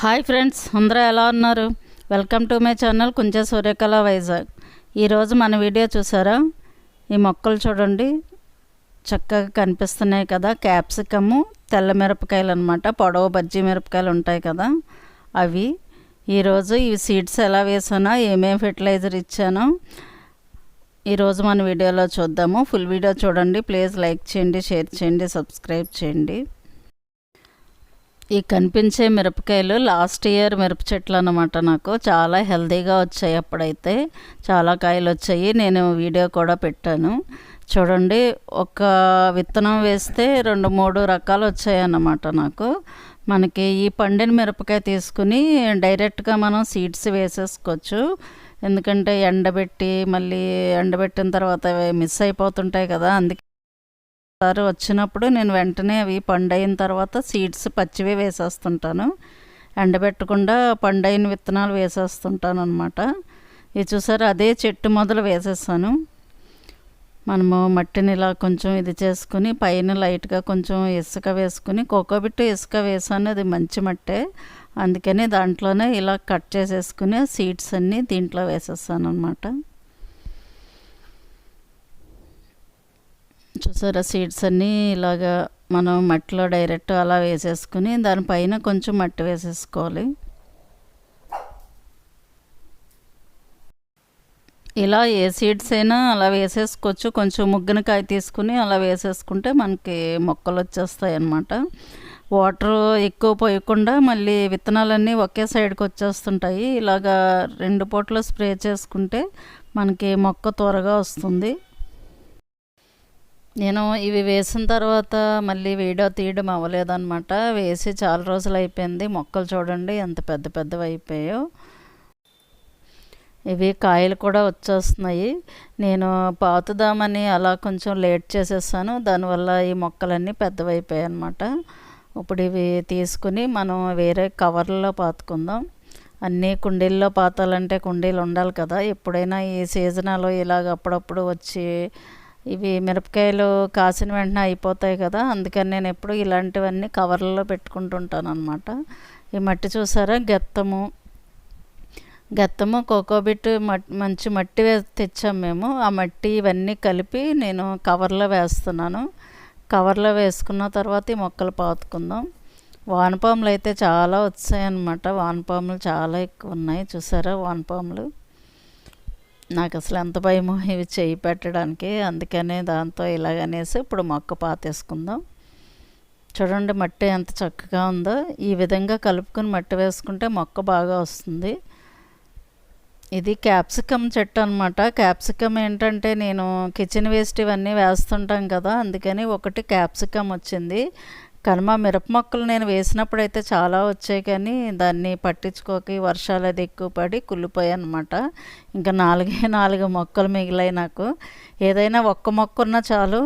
Hi friends అందరూ ఎలా ఉన్నారు? Welcome to my channel Kunche Suryakala Vizag. ఈరోజు మన వీడియో చూసారా? ఈ మొక్కలు చూడండి. చక్కగా కనిపిస్తున్నాయి కదా. క్యాప్సికము తెల్ల మిరపకాయలు అనమాట పొడవు బజ్జీ మిరపకాయలు ఉంటాయి కదా. అవి. ఈరోజు ఈ సీడ్స్ ఎలా వేసానో ఏమేమి ఫెర్టిలైజర్ ఇచ్చానో ఈరోజు మన వీడియోలో చూద్దాము. ఫుల్ వీడియో చూడండి. ప్లీజ్ లైక్ చేయండి షేర్ చేయండి సబ్స్క్రైబ్ చేయండి. ఈ కనిపించే మిరపకాయలు లాస్ట్ ఇయర్ మిరప చెట్లు అనమాట నాకు. చాలా హెల్తీగా వచ్చాయి అప్పుడైతే. చాలా కాయలు వచ్చాయి. నేను వీడియో కూడా పెట్టాను. చూడండి ఒక విత్తనం వేస్తే రెండు మూడు రకాలు వచ్చాయి అన్నమాట నాకు. మనకి ఈ పండిన మిరపకాయ తీసుకుని డైరెక్ట్గా మనం సీడ్స్ వేసేసుకోవచ్చు. ఎందుకంటే ఎండబెట్టి మళ్ళీ ఎండబెట్టిన తర్వాత మిస్ అయిపోతుంటాయి కదా అందుకే సారి వచ్చినప్పుడు నేను వెంటనే అవి పండైన తర్వాత సీడ్స్ పచ్చివే వేసేస్తుంటాను. ఎండబెట్టకుండా పండైన విత్తనాలు వేసేస్తుంటాను అనమాట ఇది చూసారు అదే చెట్టు మొదలు వేసేసాను. మనము మట్టిని ఇలా కొంచెం ఇది చేసుకుని పైన లైట్గా కొంచెం ఇసుక వేసుకుని కోకోబిట్ ఇసుక వేసాను. అది మంచి మట్టే. అందుకని దాంట్లోనే ఇలా కట్ చేసేసుకుని సీడ్స్ అన్నీ దీంట్లో వేసేసాను అనమాట చూసారా సీడ్స్ అన్నీ ఇలాగా మనం మట్టిలో డైరెక్ట్ అలా వేసేసుకుని దానిపైన కొంచెం మట్టి వేసేసుకోవాలి. ఇలా ఏ సీడ్స్ అయినా అలా వేసేసుకోవచ్చు. కొంచెం ముగ్గునకాయ తీసుకుని అలా వేసేసుకుంటే మనకి మొక్కలు వచ్చేస్తాయి అన్నమాట వాటర్ ఎక్కువ పోయకుండా మళ్ళీ విత్తనాలన్నీ ఒకే సైడ్కి వచ్చేస్తుంటాయి. ఇలాగా రెండు పూటలు స్ప్రే చేసుకుంటే మనకి మొక్క త్వరగా వస్తుంది. నేను ఇవి వేసిన తర్వాత మళ్ళీ వీడియో తీయడం అవ్వలేదన్నమాట. వేసి చాలా రోజులు అయిపోయింది. మొక్కలు చూడండి ఎంత పెద్ద పెద్దవి అయిపోయాయో. ఇవి కాయలు కూడా వచ్చేస్తున్నాయి. నేను పాతుదామని అలా కొంచెం లేట్ చేసేసాను. దానివల్ల ఈ మొక్కలన్నీ పెద్దవైపోయాయి అనమాట ఇప్పుడు ఇవి తీసుకుని మనం వేరే కవర్లో పాతుకుందాం. అన్నీ కుండీల్లో పాతాలంటే కుండీలు ఉండాలి కదా. ఎప్పుడైనా ఈ సీజనలో ఇలాగ అప్పుడప్పుడు వచ్చి ఇవి మిరపకాయలు కాసిన వెంటనే అయిపోతాయి కదా అందుకని నేను ఎప్పుడు ఇలాంటివన్నీ కవర్లలో పెట్టుకుంటుంటాను అనమాట ఈ మట్టి చూసారా? గెత్తము. గెత్తము కోకోబిట్ మంచి మట్టి తెచ్చాం మేము. ఆ మట్టి ఇవన్నీ కలిపి నేను కవర్లో వేస్తున్నాను. కవర్లో వేసుకున్న తర్వాత ఈ మొక్కలు పాతుకుందాం. వానపాములు అయితే చాలా వచ్చాయన్నమాట. వానపాములు చాలా ఎక్కువ ఉన్నాయి. చూసారా వానపాములు? నాకు అసలు ఎంత భయమో ఇవి చేయి పెట్టడానికి అందుకనే దాంతో ఇలాగనేసి ఇప్పుడు మొక్క పాతేసుకుందాం. చూడండి మట్టి ఎంత చక్కగా ఉందో. ఈ విధంగా కలుపుకొని మట్టి వేసుకుంటే మొక్క బాగా వస్తుంది. ఇది క్యాప్సికమ్ చెట్టు అనమాట క్యాప్సికమ్ ఏంటంటే నేను కిచెన్ వేస్ట్ ఇవన్నీ వేస్తుంటాం కదా అందుకని ఒకటి క్యాప్సికమ్ వచ్చింది. కానీ మా మిరప మొక్కలు నేను వేసినప్పుడు అయితే చాలా వచ్చాయి కానీ దాన్ని పట్టించుకోక వర్షాలు అది ఎక్కువ పడి కుళ్ళిపోయాయి అనమాట ఇంకా నాలుగే నాలుగు మొక్కలు మిగిలాయి నాకు. ఏదైనా ఒక్క మొక్క ఉన్నా చాలు.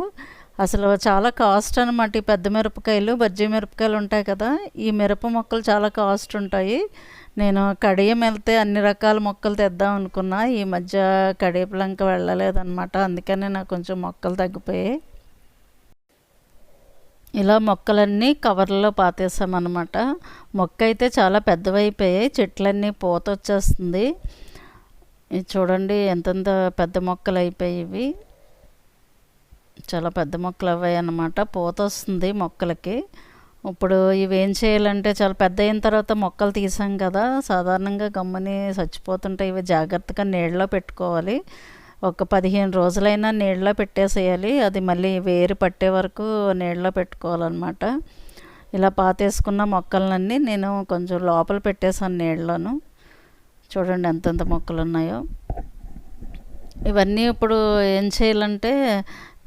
అసలు చాలా కాస్ట్ అనమాట ఈ పెద్ద మిరపకాయలు బజ్జీ మిరపకాయలు ఉంటాయి కదా. ఈ మిరప మొక్కలు చాలా కాస్ట్ ఉంటాయి. నేను కడియం వెళ్తే అన్ని రకాల మొక్కలు తెద్దాం అనుకున్నా. ఈ మధ్య కడియపులంక వెళ్ళలేదన్నమాట. అందుకనే నాకు కొంచెం మొక్కలు తగ్గిపోయాయి. ఇలా మొక్కలన్నీ కవర్లో పాతేసామన్నమాట. మొక్క అయితే చాలా పెద్దవైపోయాయి. చెట్లన్నీ పూత వచ్చేస్తుంది ఇది చూడండి ఎంతెంత పెద్ద మొక్కలు అయిపోయాయి ఇవి చాలా పెద్ద మొక్కలు అవ్వాయి అన్నమాట పూత వస్తుంది మొక్కలకి. ఇప్పుడు ఇవేం చేయాలంటే చాలా పెద్ద అయిన తర్వాత మొక్కలు తీసాం కదా. సాధారణంగా గమ్మని చచ్చిపోతుంటే ఇవి జాగ్రత్తగా నీళ్ళలో పెట్టుకోవాలి. ఒక పదిహేను రోజులైనా నీళ్ళలో పెట్టేసేయాలి. అది మళ్ళీ వేరు పట్టే వరకు నీళ్ళలో పెట్టుకోవాలన్నమాట. ఇలా పాతేసుకున్న మొక్కలన్నీ నేను కొంచెం లోపల పెట్టేసాను నీళ్ళను. చూడండి ఎంతెంత మొక్కలు ఉన్నాయో ఇవన్నీ ఇప్పుడు ఏం చేయాలంటే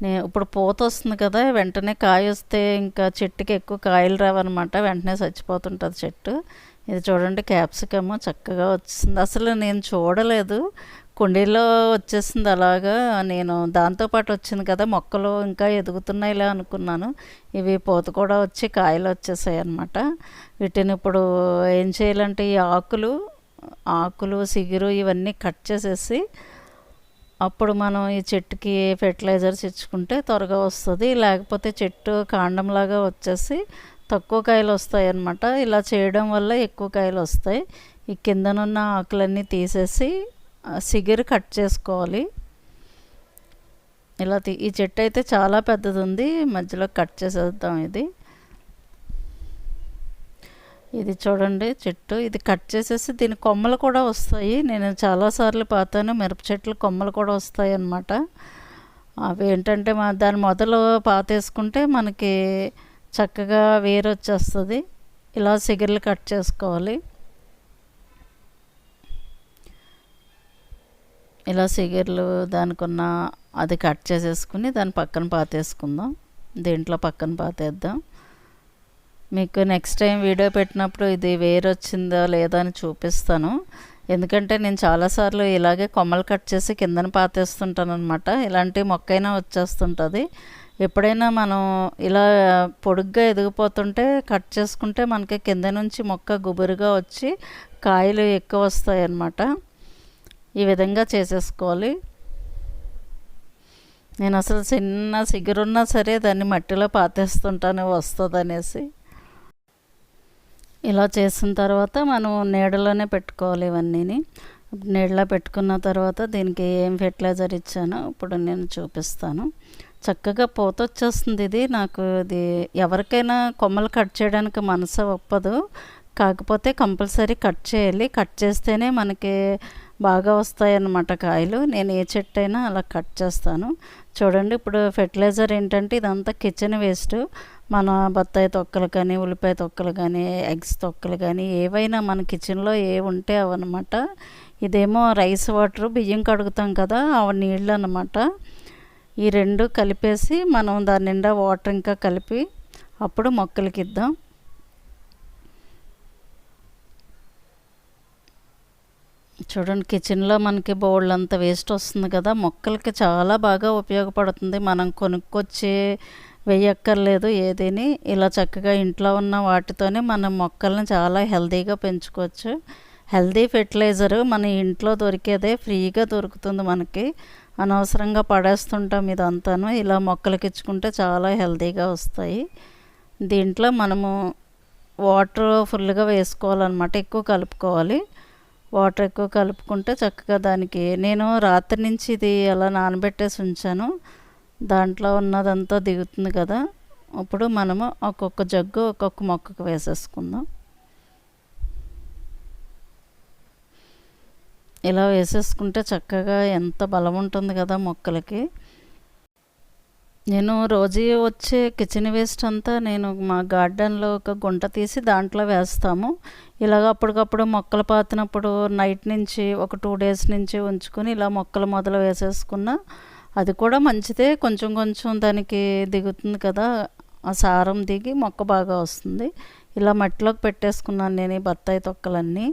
నేను ఇప్పుడు పూత వస్తుంది కదా వెంటనే కాయ వస్తే ఇంకా చెట్టుకి ఎక్కువ కాయలు రావన్నమాట. వెంటనే చచ్చిపోతుంటుంది చెట్టు. ఇది చూడండి క్యాప్సికమ్ చక్కగా వచ్చింది. అసలు నేను చూడలేదు. కుండీలో వచ్చేసింది అలాగా. నేను దాంతోపాటు వచ్చింది కదా మొక్కలు ఇంకా ఎదుగుతున్నాయిలే అనుకున్నాను. ఇవి పూత కూడా వచ్చి కాయలు వచ్చేసాయి అన్నమాట. వీటిని ఇప్పుడు ఏం చేయాలంటే ఈ ఆకులు ఆకులు సిగురు ఇవన్నీ కట్ చేసేసి అప్పుడు మనం ఈ చెట్టుకి ఫెర్టిలైజర్స్ ఇచ్చుకుంటే త్వరగా వస్తుంది. లేకపోతే చెట్టు కాండంలాగా వచ్చేసి తక్కువ కాయలు వస్తాయి అన్నమాట. ఇలా చేయడం వల్ల ఎక్కువ కాయలు వస్తాయి. ఈ కిందనున్న ఆకులన్నీ తీసేసి సిగిరి కట్ చేసుకోవాలి. ఇలా ఈ చెట్టు అయితే చాలా పెద్దది ఉంది మధ్యలో కట్ చేసేద్దాం ఇది. ఇది చూడండి చెట్టు. ఇది కట్ చేసేసి దీని కొమ్మలు కూడా వస్తాయి. నేను చాలాసార్లు పాతాను. మిరప చెట్లు కొమ్మలు కూడా వస్తాయి అన్నమాట. అవి ఏంటంటే మా దాని మొదలు పాతేసుకుంటే మనకి చక్కగా వేరు వచ్చేస్తుంది ఇలా సిగర్లు కట్ చేసుకోవాలి. ఇలా సిగర్లు దానికున్న అది కట్ చేసేసుకుని దాని పక్కన పాతేసుకుందాం. దీంట్లో పక్కన పాతేద్దాం. మీకు నెక్స్ట్ టైం వీడియో పెట్టినప్పుడు ఇది వేరు వచ్చిందో లేదా అని చూపిస్తాను. ఎందుకంటే నేను చాలాసార్లు ఇలాగే కొమ్మలు కట్ చేసి కిందన పాతేస్తుంటాను అనమాట ఇలాంటి మొక్కైనా వచ్చేస్తుంటుంది. ఎప్పుడైనా మనం ఇలా పొడుగ్గా ఎదిగిపోతుంటే కట్ చేసుకుంటే మనకి కింద నుంచి మొక్క గుబురుగా వచ్చి కాయలు ఎక్కువ వస్తాయి అన్నమాట ఈ విధంగా చేసేసుకోవాలి. నేను అసలు చిన్న సిగురున్నా సరే దాన్ని మట్టిలో పాతేస్తుంటానే వస్తుంది అనేసి ఇలా చేసిన తర్వాత మనం నీడలోనే పెట్టుకోవాలి ఇవన్నీని. నీడలో పెట్టుకున్న తర్వాత దీనికి ఏం ఫెర్టిలైజర్ ఇచ్చానో ఇప్పుడు నేను చూపిస్తాను. చక్కగా పూత వచ్చేస్తుంది ఇది. నాకు ఇది ఎవరికైనా కొమ్మలు కట్ చేయడానికి మనసు ఒప్పదు. కాకపోతే కంపల్సరీ కట్ చేయాలి. కట్ చేస్తేనే మనకి బాగా వస్తాయన్నమాట కాయలు. నేను ఏ చెట్టు అయినా అలా కట్ చేస్తాను. చూడండి ఇప్పుడు ఫెర్టిలైజర్ ఏంటంటే ఇదంతా కిచెన్ వేస్ట్. మన బత్తాయి తొక్కలు కానీ ఉల్లిపాయ తొక్కలు కానీ ఎగ్స్ తొక్కలు కానీ ఏవైనా మన కిచెన్లో ఏ ఉంటే అవన్నమాట. ఇదేమో రైస్ వాటర్ బియ్యం కడుగుతాం కదా ఆ నీళ్ళు అనమాట ఈ రెండు కలిపేసి మనం దాని నిండా వాటర్ ఇంకా కలిపి అప్పుడు మొక్కలకి ఇద్దాం. చూడండి కిచెన్లో మనకి బౌల్ అంత వేస్ట్ వస్తుంది కదా మొక్కలకి చాలా బాగా ఉపయోగపడుతుంది. మనం కొనుక్కొచ్చి వేయక్కర్లేదు ఏదేని. ఇలా చక్కగా ఇంట్లో ఉన్న వాటితోనే మనం మొక్కల్ని చాలా హెల్తీగా పెంచుకోవచ్చు. హెల్దీ ఫెర్టిలైజర్ మన ఇంట్లో దొరికేదే ఫ్రీగా దొరుకుతుంది మనకి. అనవసరంగా పడేస్తుంటాం ఇదంతాను. ఇలా మొక్కలకి ఇచ్చుకుంటే చాలా హెల్తీగా వస్తాయి. దీంట్లో మనము వాటర్ ఫుల్గా వేసుకోవాలన్నమాట. ఎక్కువ కలుపుకోవాలి. వాటర్ ఎక్కువ కలుపుకుంటే చక్కగా దానికి నేను రాత్రి నుంచి ఇది అలా నానబెట్టేసి ఉంచాను. దాంట్లో ఉన్నదంతా దిగుతుంది కదా. అప్పుడు మనము ఒక్కొక్క జగ్గు ఒక్కొక్క మొక్కకు వేసేసుకుందాం. ఇలా వేసేసుకుంటే చక్కగా ఎంత బలం ఉంటుంది కదా మొక్కలకి. నేను రోజు వచ్చే కిచెన్ వేస్ట్ అంతా నేను మా గార్డెన్లో ఒక గుంట తీసి దాంట్లో వేస్తాము. ఇలాగ అప్పటికప్పుడు మొక్కలు పాతినప్పుడు నైట్ నుంచి ఒక టూ డేస్ నుంచి ఉంచుకొని ఇలా మొక్కలు మొదలు వేసేసుకున్న అది కూడా మంచిదే. కొంచెం కొంచెం దానికి దిగుతుంది కదా ఆ సారం దిగి మొక్క బాగా వస్తుంది. ఇలా మట్టిలోకి పెట్టేసుకున్నాను నేను ఈ బత్తాయి తొక్కలన్నీ.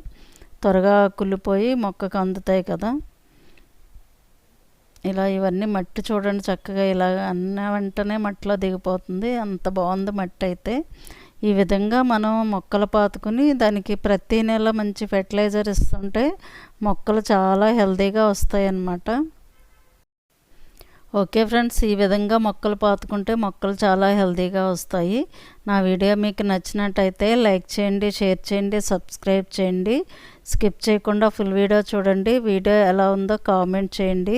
త్వరగా కుళ్ళిపోయి మొక్కకు అందుతాయి కదా. ఇలా ఇవన్నీ మట్టి చూడండి చక్కగా ఇలా అన్న వెంటనే మట్టిలో దిగిపోతుంది. అంత బాగుంది మట్టి అయితే. ఈ విధంగా మనం మొక్కలు పాతుకుని దానికి ప్రతి నెల మంచి ఫెర్టిలైజర్ ఇస్తుంటే మొక్కలు చాలా హెల్తీగా వస్తాయి అన్నమాట ఓకే ఫ్రెండ్స్ ఈ విధంగా మొక్కలు పాతుకుంటే మొక్కలు చాలా హెల్తీగా వస్తాయి. నా వీడియో మీకు నచ్చినట్టయితే లైక్ చేయండి షేర్ చేయండి సబ్స్క్రైబ్ చేయండి. స్కిప్ చేయకుండా ఫుల్ వీడియో చూడండి. వీడియో ఎలా ఉందో కామెంట్ చేయండి.